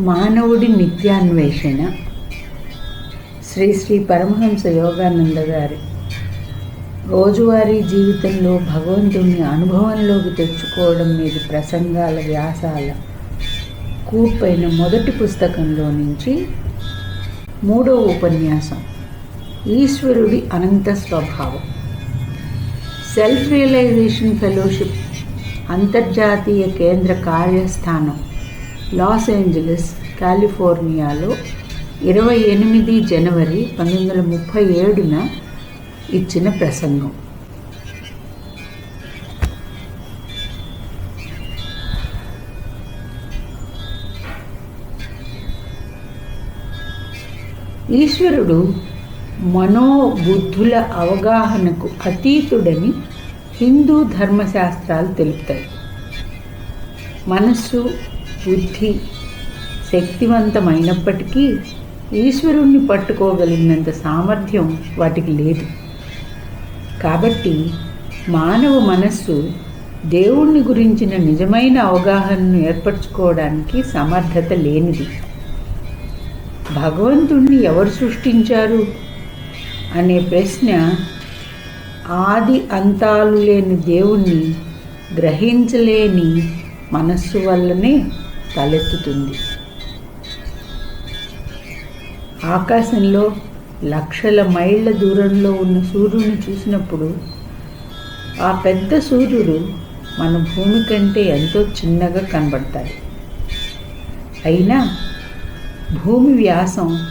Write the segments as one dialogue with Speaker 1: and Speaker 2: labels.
Speaker 1: మానవుడి నిత్యాన్వేషణ. శ్రీ శ్రీ పరమహంస యోగానంద గారి రోజువారీ జీవితంలో భగవంతుని అనుభవంలోకి తెచ్చుకోవడం మీద ప్రసంగాల వ్యాసాల కూర్పైన మొదటి పుస్తకంలో నుంచి మూడవ ఉపన్యాసం. ఈశ్వరుడి అనంత స్వభావం. సెల్ఫ్ రియలైజేషన్ ఫెలోషిప్ అంతర్జాతీయ కేంద్ర కార్యస్థానం లాస్ ఏంజలస్ కాలిఫోర్నియాలో ఇరవై ఎనిమిది జనవరి పంతొమ్మిది వందల ముప్పై ఏడున ఇచ్చిన ప్రసంగం. ఈశ్వరుడు మనోబుద్ధుల అవగాహనకు అతీతుడని హిందూ ధర్మశాస్త్రాలు తెలుపుతాయి. మనస్సు బుద్ధి శక్తివంతమైనప్పటికీ ఈశ్వరుణ్ణి పట్టుకోగలిగినంత సామర్థ్యం వాటికి లేదు. కాబట్టి మానవ మనస్సు దేవుణ్ణి గురించిన నిజమైన అవగాహనను ఏర్పరచుకోవడానికి సమర్థత లేనిది. భగవంతుణ్ణి ఎవరు సృష్టించారు? అనే ప్రశ్న ఆది అంతాలు లేని దేవుణ్ణి గ్రహించలేని మనస్సు వల్లనే తలెత్తుతుంది. ఆకాశంలో లక్షల మైళ్ళ దూరంలో ఉన్న సూర్యుని చూసినప్పుడు ఆ పెద్ద సూర్యుడు మన భూమి కంటే ఎంతో చిన్నగా కనబడతాడు. అయినా భూమి వ్యాసం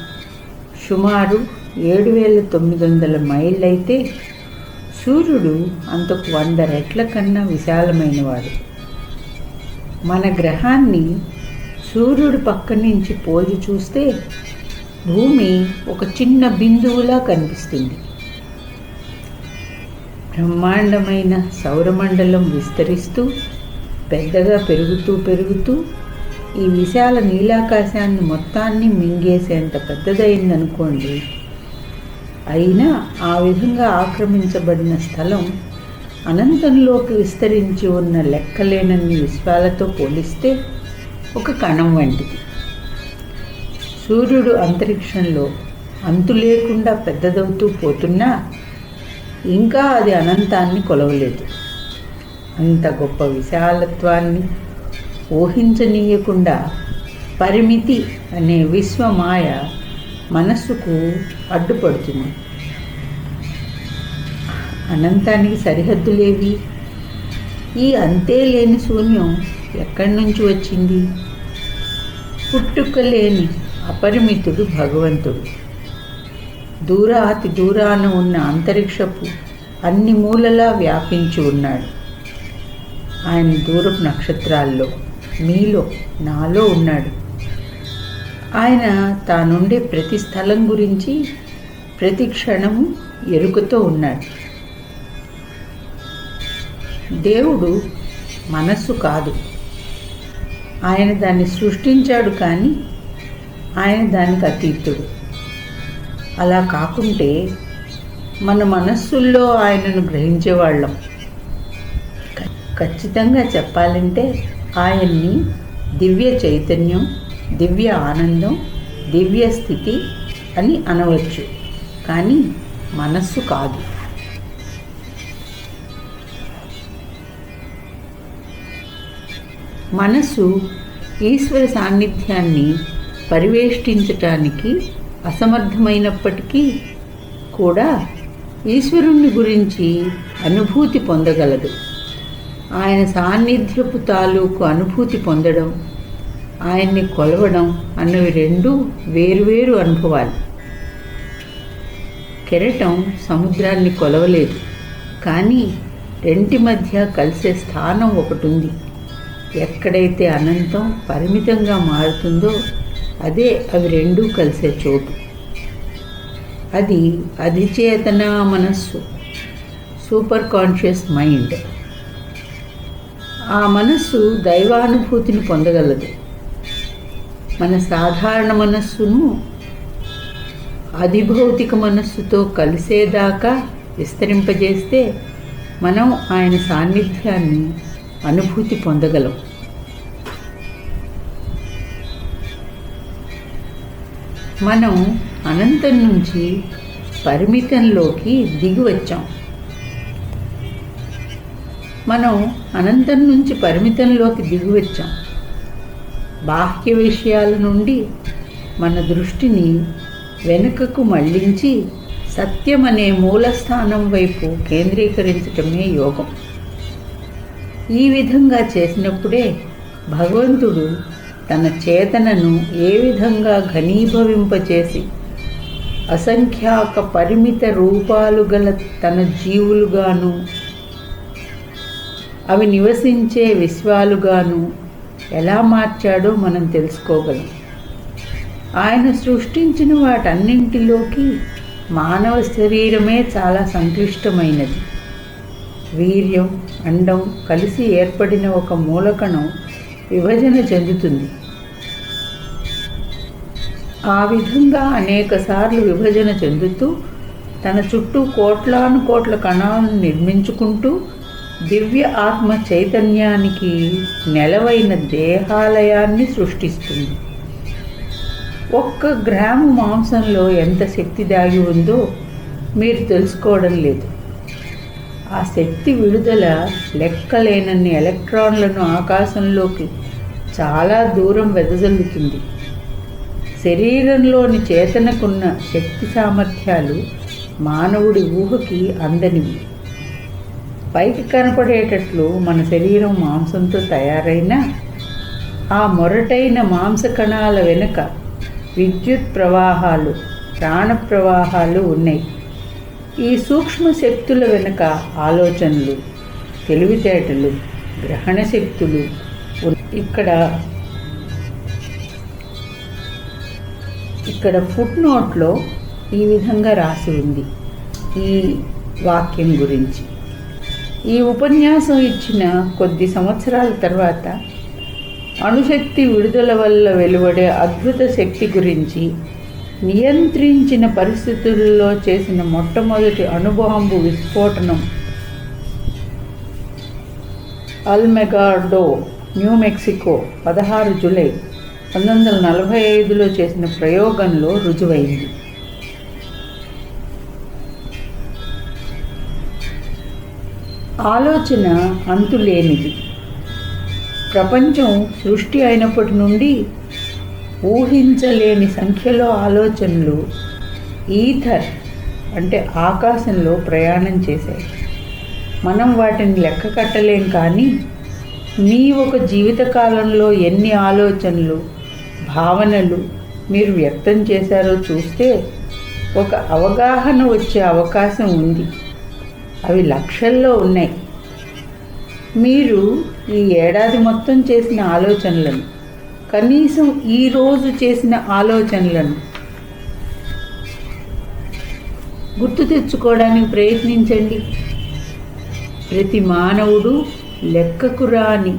Speaker 1: సుమారు ఏడు వేల తొమ్మిది వందల మైళ్ళైతే సూర్యుడు అంతకు వంద రెట్ల కన్నా విశాలమైనవాడు. మన గ్రహాన్ని సూర్యుడి పక్క నుంచి పోల్చి చూస్తే భూమి ఒక చిన్న బిందువులా కనిపిస్తుంది. బ్రహ్మాండమైన సౌరమండలం విస్తరిస్తూ పెద్దగా పెరుగుతూ పెరుగుతూ ఈ విశాల నీలాకాశాన్ని మొత్తాన్ని మింగేసేంత పెద్దదైందనుకోండి. అయినా ఆ విధంగా ఆక్రమించబడిన స్థలం అనంతంలోకి విస్తరించి ఉన్న లెక్కలేనన్ని విశ్వాలతో పోలిస్తే ఒక కణం వంటిది. సూర్యుడు అంతరిక్షంలో అంతు లేకుండా పెద్దదవుతూ పోతున్నా ఇంకా అది అనంతాన్ని కొలవలేదు. అంత గొప్ప విశాలత్వాన్ని ఊహించనీయకుండా పరిమితి అనే విశ్వమాయ మనస్సుకు అడ్డుపడుతుంది. అనంతానికి సరిహద్దులేవి? ఈ అంతే లేని శూన్యం ఎక్కడి నుంచి వచ్చింది? పుట్టుక లేని అపరిమితుడు భగవంతుడు. దూర అతి దూరాన ఉన్న అంతరిక్షపు అన్ని మూలలా వ్యాపించి ఉన్నాడు. ఆయన దూరపు నక్షత్రాల్లో మీలో నాలో ఉన్నాడు. ఆయన తానుండే ప్రతి స్థలం గురించి ప్రతి క్షణము ఎరుకతో ఉన్నాడు. దేవుడు మనస్సు కాదు. ఆయన దాన్ని సృష్టించాడు కానీ ఆయన దానికి అతీతుడు. అలా కాకుంటే మన మనస్సుల్లో ఆయనను గ్రహించేవాళ్ళం. ఖచ్చితంగా చెప్పాలంటే ఆయన్ని దివ్య చైతన్యం దివ్య ఆనందం దివ్య స్థితి అని అనవచ్చు. కానీ మనస్సు కాదు. మనస్సు ఈశ్వర సాన్నిధ్యాన్ని పరివేష్టించటానికి అసమర్థమైనప్పటికీ కూడా ఈశ్వరుణ్ణి గురించి అనుభూతి పొందగలదు. ఆయన సాన్నిధ్యపు తాలూకు అనుభూతి పొందడం ఆయన్ని కొలవడం అన్నవి రెండు వేరువేరు అనుభవాలు. కెరటం సముద్రాన్ని కొలవలేదు. కానీ రెంటి మధ్య కలిసే స్థానం ఒకటి ఉంది ఎక్కడైతే అనంతం పరిమితంగా మారుతుందో అదే అవి రెండూ కలిసే చోటు. అది అధిచేతన మనస్సు. Super conscious mind. ఆ మనస్సు దైవానుభూతిని పొందగలదు. మన సాధారణ మనస్సును అధిభౌతిక మనస్సుతో కలిసేదాకా విస్తరింపజేస్తే మనం ఆయన సాన్నిధ్యాన్ని అనుభూతి పొందగలం. మనం అనంతం నుంచి పరిమితంలోకి దిగి వచ్చాం. మనం అనంతం నుంచి పరిమితంలోకి దిగి వచ్చాం. బాహ్య విషయాల నుండి మన దృష్టిని వెనుకకు మళ్ళించి సత్యం అనే మూలస్థానం వైపు కేంద్రీకరించటమే యోగం. ఈ విధంగా చేసినప్పుడే భగవంతుడు తన చేతనను ఏ విధంగా ఘనీభవింపచేసి అసంఖ్యాక పరిమిత రూపాలు గల తన జీవులుగాను అవి నివసించే విశ్వాలుగాను ఎలా మార్చాడో మనం తెలుసుకోగలం. ఆయన సృష్టించిన వాటన్నింటిలోకి మానవ శరీరమే చాలా సంక్లిష్టమైనది. వీర్యం అండం కలిసి ఏర్పడిన ఒక మూలకణం విభజన చెందుతుంది. ఆ విధంగా అనేకసార్లు విభజన చెందుతూ తన చుట్టూ కోట్లాను కోట్ల కణాలను నిర్మించుకుంటూ దివ్య ఆత్మ చైతన్యానికి నెలవైన దేహాలయాన్ని సృష్టిస్తుంది. ఒక్క గ్రాము మాంసంలో ఎంత శక్తి దాగి ఉందో మీరు తెలుసుకోవడం లేదు. ఆ శక్తి విడుదల లెక్కలేనన్ని ఎలక్ట్రాన్లను ఆకాశంలోకి చాలా దూరం వెదజల్లుతుంది. శరీరంలోని చేతనకున్న శక్తి సామర్థ్యాలు మానవుడి ఊహకి అందనివి. పైకి కనపడేటట్లు మన శరీరం మాంసంతో తయారైన ఆ మొరటైన మాంస కణాల వెనుక విద్యుత్ ప్రవాహాలు ప్రాణ ప్రవాహాలు ఉన్నాయి. ఈ సూక్ష్మ శక్తుల వెనుక ఆలోచనలు తెలివితేటలు గ్రహణ శక్తులు ఇక్కడ ఇక్కడ ఫుట్ నోట్లో ఈ విధంగా రాసి ఉంది ఈ వాక్యం గురించి. ఈ ఉపన్యాసం ఇచ్చిన కొద్ది సంవత్సరాల తర్వాత అణుశక్తి విడుదల వల్ల వెలువడే అద్భుత శక్తి గురించి నియంత్రించిన పరిస్థితుల్లో చేసిన మొట్టమొదటి అణుబాంబు విస్ఫోటనం. అల్మెగాడో న్యూ మెక్సికో పదహారు జూలై పంతొమ్మిది వందల నలభై ఐదులో చేసిన ప్రయోగంలో రుజువైంది. ఆలోచన అంతులేనిది. ప్రపంచం సృష్టి అయినప్పటి నుండి ఊహించలేని సంఖ్యలో ఆలోచనలు ఈథర్ అంటే ఆకాశంలో ప్రయాణం చేశాయి. మనం వాటిని లెక్క కట్టలేం కానీ మీ ఒక జీవితకాలంలో ఎన్ని ఆలోచనలు భావనలు మీరు వ్యక్తం చేశారో చూస్తే ఒక అవగాహన వచ్చే అవకాశం ఉంది. అవి లక్షల్లో ఉన్నాయి. మీరు ఈ ఏడాది మొత్తం చేసిన ఆలోచనలను కనీసం ఈరోజు చేసిన ఆలోచనలను గుర్తు తెచ్చుకోవడానికి ప్రయత్నించండి. ప్రతి మానవుడు లెక్కకు రాని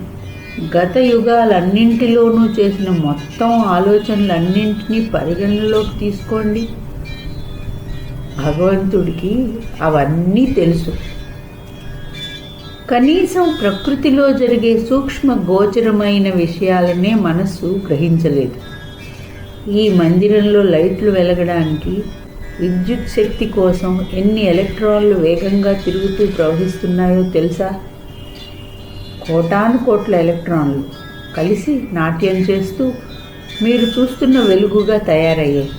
Speaker 1: గత యుగాలన్నింటిలోనూ చేసిన మొత్తం ఆలోచనలన్నింటినీ పరిగణనలోకి తీసుకోండి. భగవంతుడికి అవన్నీ తెలుసు. కనీసం ప్రకృతిలో జరిగే సూక్ష్మ గోచరమైన విషయాలనే మనస్సు గ్రహించలేదు. ఈ మందిరంలో లైట్లు వెలగడానికి విద్యుత్ శక్తి కోసం ఎన్ని ఎలక్ట్రాన్లు వేగంగా తిరుగుతూ ప్రవహిస్తున్నాయో తెలుసా? కోటాను కోట్ల ఎలక్ట్రాన్లు కలిసి నాట్యం చేస్తూ మీరు చూస్తున్న వెలుగుగా తయారయ్యాయి.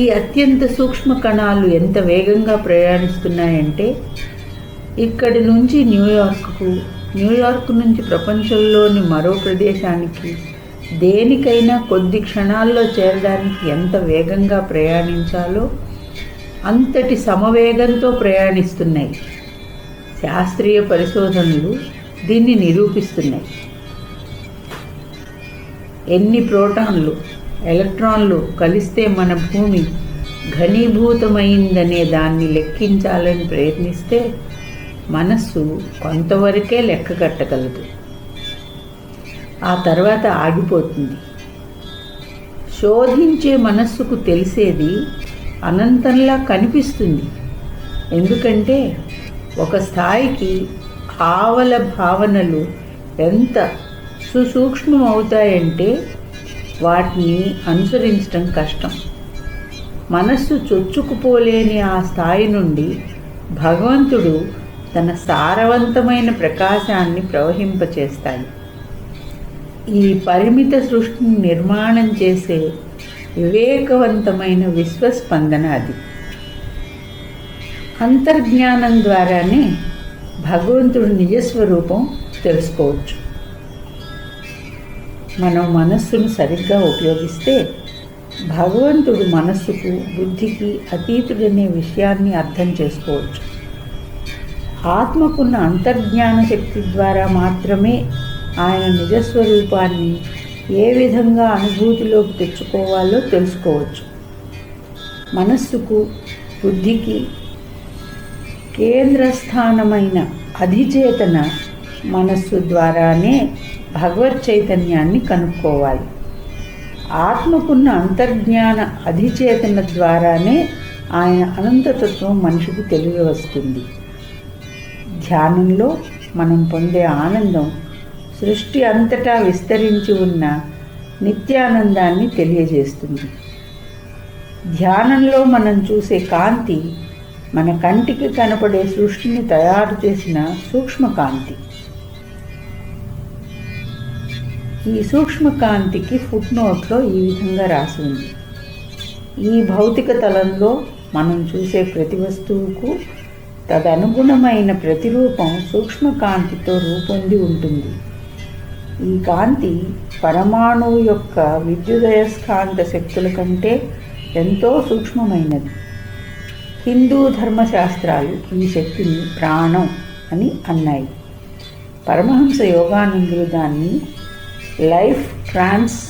Speaker 1: ఈ అత్యంత సూక్ష్మ కణాలు ఎంత వేగంగా ప్రయాణిస్తున్నాయంటే ఇక్కడి నుంచి న్యూయార్క్కు న్యూయార్క్ నుంచి ప్రపంచంలోని మరో ప్రదేశానికి దేనికైనా కొద్ది క్షణాల్లో చేరడానికి ఎంత వేగంగా ప్రయాణించాలో అంతటి సమవేగంతో ప్రయాణిస్తున్నాయి. శాస్త్రీయ పరిశోధనలు దీన్ని నిరూపిస్తున్నాయి. ఎన్ని ప్రోటాన్లు ఎలక్ట్రాన్లు కలిస్తే మన భూమి ఘనీభూతమైందనే దాన్ని లెక్కించాలని ప్రయత్నిస్తే మనస్సు కొంతవరకే లెక్క కట్టగలదు. ఆ తర్వాత ఆగిపోతుంది. శోధించే మనస్సుకు తెలిసేది అనంతంలా కనిపిస్తుంది. ఎందుకంటే ఒక స్థాయికి ఆవల భావనలు ఎంత సుసూక్ష్మం అవుతాయంటే వాటిని అనుసరించడం కష్టం. మనస్సు చొచ్చుకుపోలేని ఆ స్థాయి నుండి భగవంతుడు తన సారవంతమైన ప్రకాశాన్ని ప్రవహింపచేస్తాయి. ఈ పరిమిత సృష్టిని నిర్మాణం చేసే వివేకవంతమైన విశ్వస్పందన అది. అంతర్జ్ఞానం ద్వారానే భగవంతుడి నిజస్వరూపం తెలుసుకోవచ్చు. మనం మనస్సును సరిగ్గా ఉపయోగిస్తే భగవంతుడు మనస్సుకు బుద్ధికి అతీతుడనే విషయాన్ని అర్థం చేసుకోవచ్చు. ఆత్మకున్న అంతర్జ్ఞాన శక్తి ద్వారా మాత్రమే ఆయన నిజస్వరూపాన్ని ఏ విధంగా అనుభూతిలోకి తెచ్చుకోవాలో తెలుసుకోవచ్చు. మనస్సుకు బుద్ధికి కేంద్రస్థానమైన అధిచేతన మనస్సు ద్వారానే భగవత్ చైతన్యాన్ని కనుక్కోవాలి. ఆత్మకున్న అంతర్జ్ఞాన అధిచేతన ద్వారానే ఆయన అనంతతత్వం మనిషికి తెలివి వస్తుంది ధ్యానంలో మనం పొందే ఆనందం సృష్టి అంతటా విస్తరించి ఉన్న నిత్యానందాన్ని తెలియజేస్తుంది. ధ్యానంలో మనం చూసే కాంతి మన కంటికి కనపడే సృష్టిని తయారు చేసిన సూక్ష్మకాంతి. ఈ సూక్ష్మకాంతికి ఫుట్ నోట్లో ఈ విధంగా రాసి ఉంది. ఈ భౌతిక తలంలో మనం చూసే ప్రతి వస్తువుకు తదనుగుణమైన ప్రతిరూపం సూక్ష్మకాంతితో రూపొంది ఉంటుంది. ఈ కాంతి పరమాణువు యొక్క విద్యుదయస్కాంత శక్తుల కంటే ఎంతో సూక్ష్మమైనది. హిందూ ధర్మశాస్త్రాలు ఈ శక్తిని ప్రాణం అని అన్నాయి. పరమహంస యోగానందులు దాన్ని లైఫ్ ట్రాన్స్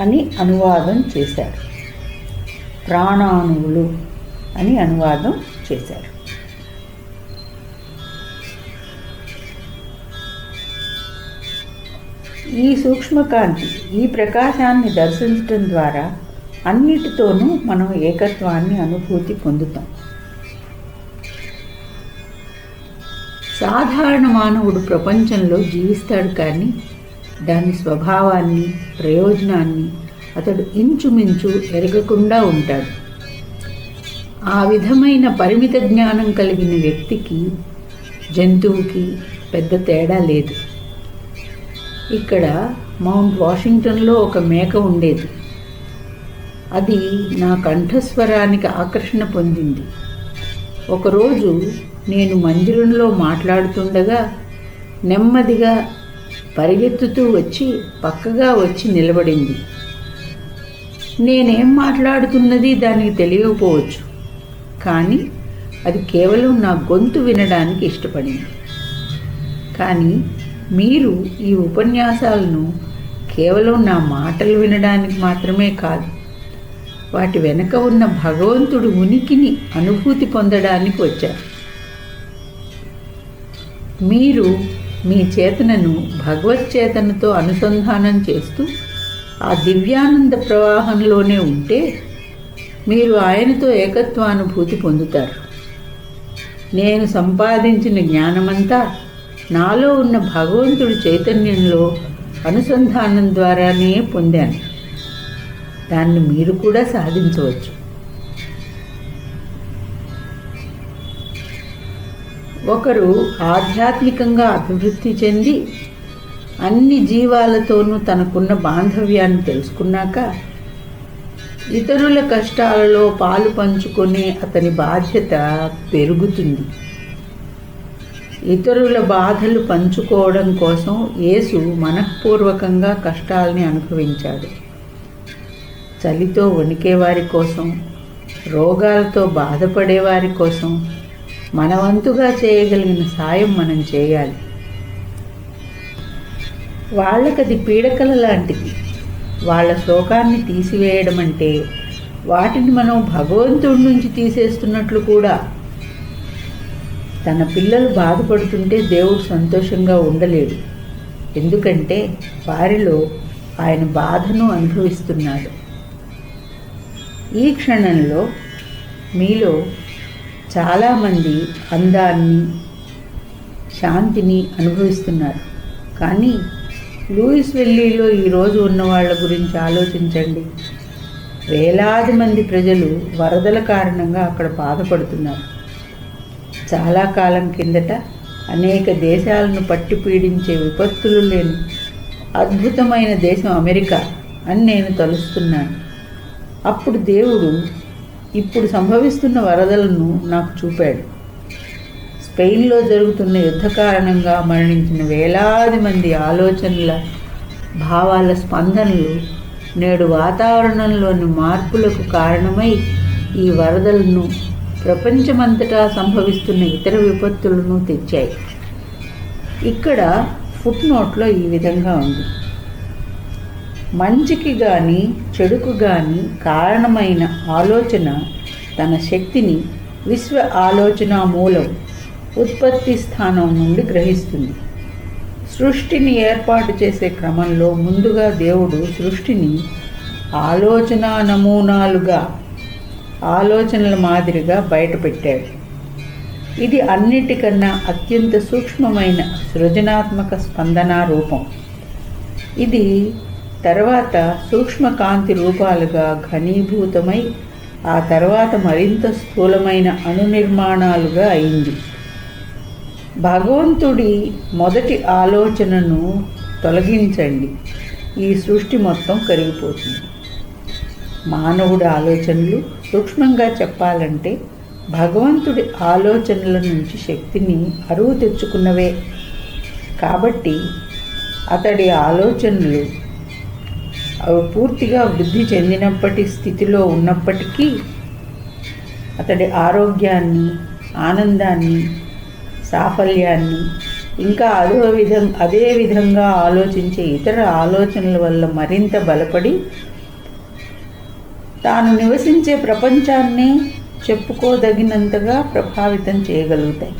Speaker 1: అని అనువాదం చేశారు. ప్రాణాణువులు అని అనువాదం చేశారు. ఈ సూక్ష్మకాంతి ఈ ప్రకాశాన్ని దర్శించటం ద్వారా అన్నిటితోనూ మనం ఏకత్వాన్ని అనుభూతి పొందుతాం. సాధారణ మానవుడు ప్రపంచంలో జీవిస్తాడు కానీ దాని స్వభావాన్ని ప్రయోజనాన్ని అతడు ఇంచుమించు ఎరగకుండా ఉంటాడు. ఆ విధమైన పరిమిత జ్ఞానం కలిగిన వ్యక్తికి జంతువుకి పెద్ద తేడా లేదు. ఇక్కడ మౌంట్ వాషింగ్టన్లో ఒక మేక ఉండేది. అది నా కంఠస్వరానికి ఆకర్షణ పొందింది. ఒకరోజు నేను మందిరంలో మాట్లాడుతుండగా నెమ్మదిగా పరిగెత్తుతూ వచ్చి పక్కగా వచ్చి నిలబడింది. నేనేం మాట్లాడుతున్నది దానికి తెలియకపోవచ్చు. కానీ అది కేవలం నా గొంతు వినడానికి ఇష్టపడింది. కానీ మీరు ఈ ఉపన్యాసాలను కేవలం నా మాటలు వినడానికి మాత్రమే కాదు వాటి వెనక ఉన్న భగవంతుడు ఉనికిని అనుభూతి పొందడానికి వచ్చారు. మీరు మీ చేతనను భగవత్ చేతనతో అనుసంధానం చేస్తూ ఆ దివ్యానంద ప్రవాహంలోనే ఉంటే మీరు ఆయనతో ఏకత్వానుభూతి పొందుతారు. నేను సంపాదించిన జ్ఞానమంతా నాలో ఉన్న భగవంతుడి చైతన్యంలో అనుసంధానం ద్వారానే పొందాను. దాన్ని మీరు కూడా సాధించవచ్చు. ఒకరు ఆధ్యాత్మికంగా అభివృద్ధి చెంది అన్ని జీవాలతోనూ తనకున్న బాంధవ్యాన్ని తెలుసుకున్నాక ఇతరుల కష్టాలలో పాలు పంచుకునే అతని బాధ్యత పెరుగుతుంది. ఇతరుల బాధలు పంచుకోవడం కోసం యేసు మనఃపూర్వకంగా కష్టాలని అనుభవించాడు. చలితో వణికేవారి కోసం రోగాలతో బాధపడేవారి కోసం మనవంతుగా చేయగలిగిన సాయం మనం చేయాలి. వాళ్ళకది పీడకల లాంటిది. వాళ్ళ శోకాన్ని తీసివేయడం అంటే వాటిని మనం భగవంతుడి నుంచి తీసేస్తున్నట్లు కూడా. తన పిల్లలు బాధపడుతుంటే దేవుడు సంతోషంగా ఉండలేడు. ఎందుకంటే వారిలో ఆయన బాధను అనుభవిస్తున్నాడు. ఈ క్షణంలో మీలో చాలామంది అందాన్ని శాంతిని అనుభవిస్తున్నారు. కానీ లూయిస్ వెల్లీలో ఈరోజు ఉన్న వాళ్ళ గురించి ఆలోచించండి. వేలాది మంది ప్రజలు వరదల కారణంగా అక్కడ బాధపడుతున్నారు. చాలా కాలం కిందట అనేక దేశాలను పట్టి పీడించే విపత్తులు లేని అద్భుతమైన దేశం అమెరికా అని నేను తలుస్తున్నాను. అప్పుడు దేవుడు ఇప్పుడు సంభవిస్తున్న వరదలను నాకు చూపాడు. స్పెయిన్లో జరుగుతున్న యుద్ధ కారణంగా మరణించిన వేలాది మంది ఆలోచనల భావాల స్పందనలు నేడు వాతావరణంలోని మార్పులకు కారణమై ఈ వరదలను ప్రపంచమంతటా సంభవిస్తున్న ఇతర విపత్తులను తెచ్చాయి. ఇక్కడ ఫుట్ నోట్లో ఈ విధంగా ఉంది. మంచికి కానీ చెడుకు కానీ కారణమైన ఆలోచన తన శక్తిని విశ్వ ఆలోచన మూలం ఉత్పత్తి స్థానం నుండి గ్రహిస్తుంది. సృష్టిని ఏర్పాటు చేసే క్రమంలో ముందుగా దేవుడు సృష్టిని ఆలోచన నమూనాలుగా ఆలోచనల మాదిరిగా బయటపెట్టాడు. ఇది అన్నిటికన్నా అత్యంత సూక్ష్మమైన సృజనాత్మక స్పందన రూపం. ఇది తర్వాత సూక్ష్మకాంతి రూపాలుగా ఘనీభూతమై ఆ తర్వాత మరింత స్థూలమైన అణునిర్మాణాలుగా అయింది. భగవంతుడి మొదటి ఆలోచనను తొలగించండి. ఈ సృష్టి మొత్తం కరిగిపోతుంది. మానవుడి ఆలోచనలు సూక్ష్మంగా చెప్పాలంటే భగవంతుడి ఆలోచనల నుంచి శక్తిని అరువు తెచ్చుకున్నవే. కాబట్టి అతడి ఆలోచనలు అవి పూర్తిగా వృద్ధి చెందినప్పటి స్థితిలో ఉన్నప్పటికీ అతడి ఆరోగ్యాన్ని ఆనందాన్ని సాఫల్యాన్ని. ఇంకా అదో విధం అదే విధంగా ఆలోచించే ఇతర ఆలోచనల వల్ల మరింత బలపడి తాను నివసించే ప్రపంచాన్ని చెప్పుకోదగినంతగా ప్రభావితం చేయగలుగుతాయి.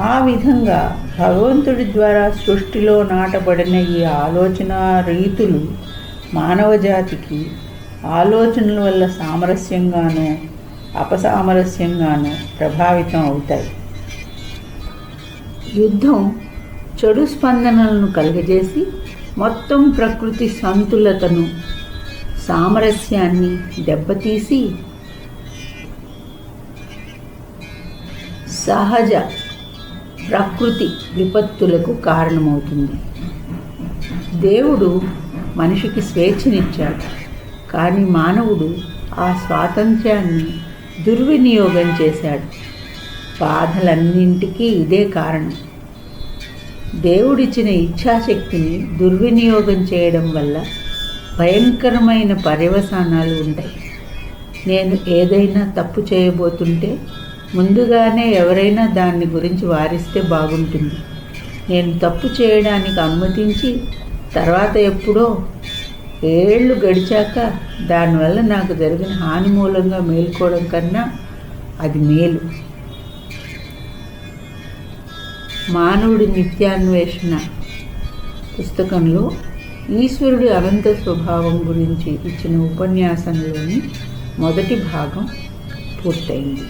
Speaker 1: ఆ విధంగా భగవంతుడి ద్వారా సృష్టిలో నాటబడిన ఈ ఆలోచన రీతులు మానవజాతికి ఆలోచనల వల్ల సామరస్యంగానో అపసామరస్యంగానో ప్రభావితం అవుతాయి. యుద్ధం చెడు స్పందనలను కలుగజేసి మొత్తం ప్రకృతి సంతులతను సామరస్యాన్ని దెబ్బతీసి సహజ ప్రకృతి విపత్తులకు కారణమవుతుంది. దేవుడు మనిషికి స్వేచ్ఛనిచ్చాడు కానీ మానవుడు ఆ స్వాతంత్ర్యాన్ని దుర్వినియోగం చేశాడు. బాధలన్నింటికీ ఇదే కారణం. దేవుడిచ్చిన ఇచ్ఛాశక్తిని దుర్వినియోగం చేయడం వల్ల భయంకరమైన పర్యవసానాలు ఉంటాయి. నేను ఏదైనా తప్పు చేయబోతుంటే ముందుగానే ఎవరైనా దాన్ని గురించి వారిస్తే బాగుంటుంది. నేను తప్పు చేయడానికి అనుమతించి తర్వాత ఎప్పుడో ఏళ్ళు గడిచాక దానివల్ల నాకు జరిగిన హాని మూలంగా మేలుకోవడం కన్నా అది మేలు. మానవుడి నిత్యాన్వేషణ పుస్తకంలో ఈశ్వరుడి అనంత స్వభావం గురించి ఇచ్చిన ఉపన్యాసంలోని మొదటి భాగం పూర్తయింది.